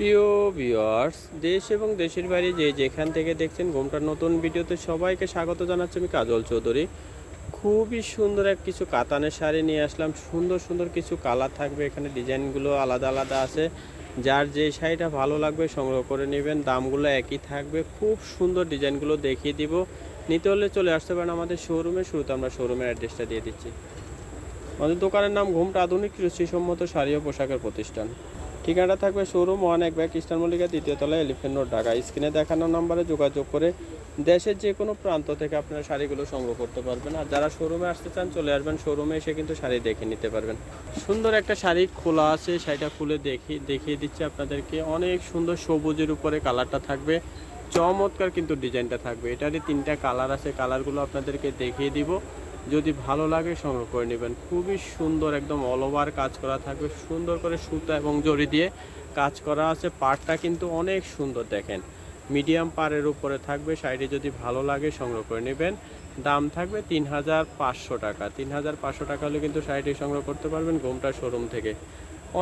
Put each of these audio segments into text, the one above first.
প্রিয় ভিউয়ার্স, দেশ এবং দেশের বাইরে যে যেখান থেকে দেখছেন ঘুমটার নতুন ভিডিওতে সবাইকে স্বাগত জানাচ্ছি আমি কাজল চৌধুরী। খুবই সুন্দর এক কিছু কাতানের শাড়ি নিয়ে আসলাম। সুন্দর সুন্দর কিছু কালার থাকবে। এখানে ডিজাইনগুলো আলাদা আলাদা আছে। যার যে শাড়িটা ভালো লাগবে সংগ্রহ করে নেবেন। দামগুলো একই থাকবে। খুব সুন্দর ডিজাইনগুলো দেখিয়ে দিব। নিতে হলে চলে আসতে পারেন আমাদের শোরুমে। শুরুতে আমরা শোরুমের অ্যাড্রেসটা দিয়ে দিচ্ছি। আমাদের দোকানের নাম ঘুমটা আধুনিক রুচিসম্মত শাড়ি ও পোশাকের প্রতিষ্ঠান। ঠিকানাটা থাকবে শোরুম ওয়ান এক ব্যাগ ইস্টার মল্লিকা দ্বিতীয় তলায় এলিফেন্ট রোড, ঢাকা। স্ক্রিনে দেখানো নাম্বারে যোগাযোগ করে দেশের যে কোনো প্রান্ত থেকে আপনারা শাড়িগুলো সংগ্রহ করতে পারবেন। আর যারা শোরুমে আসতে চান, চলে আসবেন শোরুমে, এসে কিন্তু শাড়ি দেখে নিতে পারবেন। সুন্দর একটা শাড়ি খোলা আছে, শাড়িটা খুলে দেখি, দেখিয়ে দিচ্ছি আপনাদেরকে। অনেক সুন্দর সবুজের উপরে কালারটা থাকবে। চমৎকার কিন্তু ডিজাইনটা থাকবে। এটারই তিনটা কালার আছে, কালারগুলো আপনাদেরকে দেখিয়ে দিব। যদি ভালো লাগে সংগ্রহ করে নেবেন। খুবই সুন্দর একদম অল ওভার কাজ করা থাকবে। সুন্দর করে সুতা এবং জড়ি দিয়ে কাজ করা আছে। পাড়টা কিন্তু অনেক সুন্দর দেখেন। মিডিয়াম পাড়ের উপরে থাকবে। শাড়িটি যদি ভালো লাগে সংগ্রহ করে নেবেন। দাম থাকবে তিন হাজার পাঁচশো টাকা। তিন হাজার পাঁচশো টাকা হলে কিন্তু শাড়িটি সংগ্রহ করতে পারবেন গোমটা শোরুম থেকে।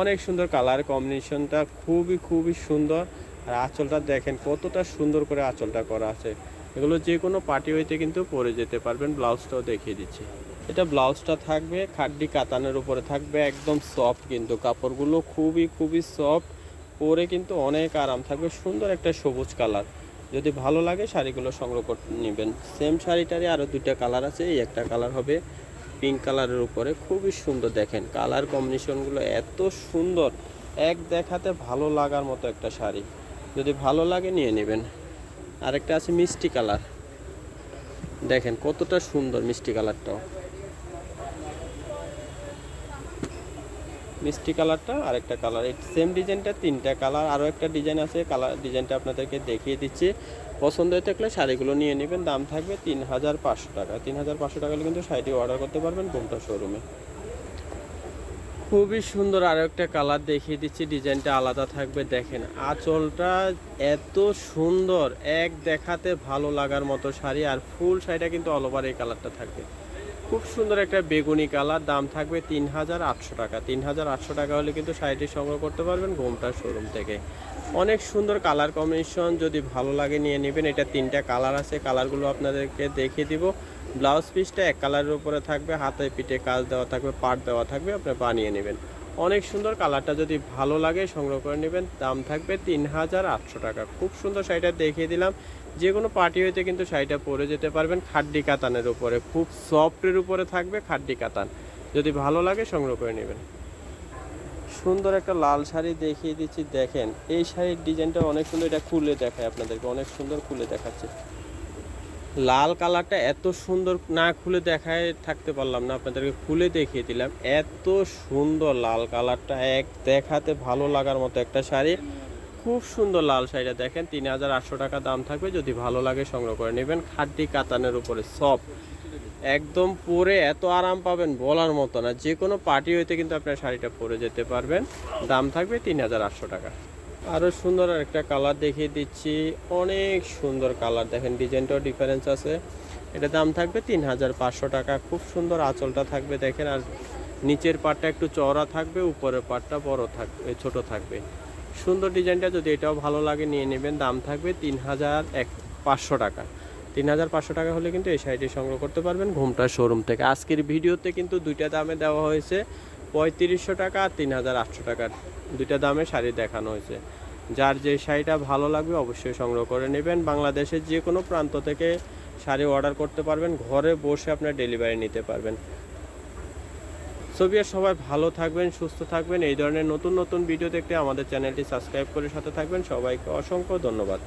অনেক সুন্দর কালার কম্বিনেশনটা খুবই খুবই সুন্দর। আর আঁচলটা দেখেন কতটা সুন্দর করে আঁচলটা করা আছে। এগুলো যে কোনো পার্টি হইতে কিন্তু পরে যেতে পারবেন, ব্লাউজটাও দেখিয়ে দিচ্ছি। এটা ব্লাউজটা থাকবে, খাড্ডি কাতানের উপরে থাকবে, একদম সফট কিন্তু। কাপড়গুলো খুবই খুবই সফট, পরে কিন্তু অনেক আরাম থাকবে, সুন্দর একটা সবুজ কালার। যদি ভালো লাগে শাড়িগুলো সংগ্রহ করে, নেবেন। সেম শাড়িটারই আরও দুইটা কালার আছে, এই একটা কালার হবে পিঙ্ক কালারের উপরে। খুবই সুন্দর দেখেন, কালার কম্বিনেশনগুলো এত সুন্দর, এক দেখাতে ভালো লাগার মতো একটা শাড়ি। যদি ভালো লাগে নিয়ে নেবেন। আরেকটা আছে মিষ্টি কালার। দেখেন কতটা সুন্দর মিষ্টি কালারটাও। মিষ্টি কালারটা আরেকটা কালার। এই সেম ডিজাইনটা তিনটা কালার। আরও একটা ডিজাইন আছে। কালার ডিজাইনটা আপনাদেরকে দেখিয়ে দিচ্ছি। পছন্দ হয়ে থাকলে শাড়িগুলো নিয়ে নেবেন। দাম থাকবে তিন হাজার পাঁচশো টাকা। তিন হাজার পাঁচশো টাকা কিন্তু শাড়িটি অর্ডার করতে পারবেন গোমটা শোরুমে খুবই সুন্দর আর একটা কালার দেখিয়ে দিচ্ছি ডিজাইনটা আলাদা থাকবে, দেখেন। আঁচলটা এত সুন্দর, এক দেখাতে ভালো লাগার মতো শাড়ি, আর ফুল শাড়িটা কিন্তু অল ওভার এই কালারটা থাকবে। খুব সুন্দর একটা বেগুনি কালার দাম থাকবে তিন হাজার আটশো টাকা। তিন হাজার আটশো টাকা হলে কিন্তু শাড়িটি সংগ্রহ করতে পারবেন গোমটা শোরুম থেকে। অনেক সুন্দর কালার কম্বিনেশন যদি ভালো লাগে নিয়ে নেবেন। এটা তিনটা কালার আছে কালারগুলো আপনাদেরকে দেখিয়ে দিব। ব্লাউজ পিসটা এক কালারের উপরে থাকবে, হাতে পিঠে কাজ দেওয়া থাকবে পাট দেওয়া থাকবে, আপনি বানিয়ে নেবেন। অনেক সুন্দর কালারটা যদি ভালো লাগে, সংগ্রহ করে নেবেন। দাম থাকবে তিন হাজার আটশো টাকা। খুব সুন্দর শাড়িটা দেখিয়ে দিলাম। যে কোনো পার্টি হইতে কিন্তু শাড়িটা পরে যেতে পারবেন। খাড্ডি কাতানের উপরে, খুব সফটের উপরে থাকবে খাড্ডি কাতান। যদি ভালো লাগে, সংগ্রহ করে নেবেন। সুন্দর একটা লাল শাড়ি দেখিয়ে দিচ্ছি। দেখেন, এই শাড়ির ডিজাইনটা অনেক সুন্দর। এটা খুলে দেখায় আপনাদেরকে, অনেক সুন্দর খুলে দেখাচ্ছে। লাল কালারটা এত সুন্দর না খুলে দেখায় থাকতে পারলাম না, আপনাদেরকে খুলে দেখিয়ে দিলাম। এত সুন্দর লাল কালারটা, এক দেখাতে ভালো লাগার মতো একটা শাড়ি। খুব সুন্দর লাল শাড়িটা দেখেন, তিন হাজার আটশো টাকা দাম থাকবে। যদি ভালো লাগে সংগ্রহ করে নেবেন। খাদ্যি কাতানের উপরে সব একদম পরে এত আরাম পাবেন বলার মতো না। যে কোনো পার্টি হইতে কিন্তু আপনার শাড়িটা পরে যেতে পারবেন। দাম থাকবে তিন হাজার আটশো টাকা। আরও সুন্দর একটা কালার দেখিয়ে দিচ্ছি। অনেক সুন্দর কালার দেখেন, ডিজাইনটাও ডিফারেন্স আছে। এটা দাম থাকবে তিন হাজার পাঁচশো টাকা। খুব সুন্দর আঁচলটা থাকবে, দেখেন। আর নিচের পাটটা একটু চওড়া থাকবে, উপরের পাটটা বড় থাকবে, ছোট থাকবে। সুন্দর ডিজাইনটা যদি এটাও ভালো লাগে, নিয়ে নেবেন। দাম থাকবে তিন হাজার এক পাঁচশো টাকা। তিন হাজার পাঁচশো টাকা হলে কিন্তু এই শাড়িটি সংগ্রহ করতে পারবেন ঘুমটা শোরুম থেকে। আজকের ভিডিওতে কিন্তু দুইটা দামে দেওয়া হয়েছে পঁয়ত্রিশশো টাকা আর তিন হাজার আটশো টাকার দুইটা দামে শাড়ি দেখানো হয়েছে। যার যে শাড়িটা ভালো লাগবে অবশ্যই সংগ্রহ করে নেবেন। বাংলাদেশের যে কোনো প্রান্ত থেকে শাড়ি অর্ডার করতে পারবেন, ঘরে বসে আপনার ডেলিভারি নিতে পারবেন। ছবি সবাই ভালো থাকবেন, সুস্থ থাকবেন। এই ধরনের নতুন নতুন ভিডিও দেখতে আমাদের চ্যানেলটি সাবস্ক্রাইব করে সাথে থাকবেন। সবাইকে অসংখ্য ধন্যবাদ।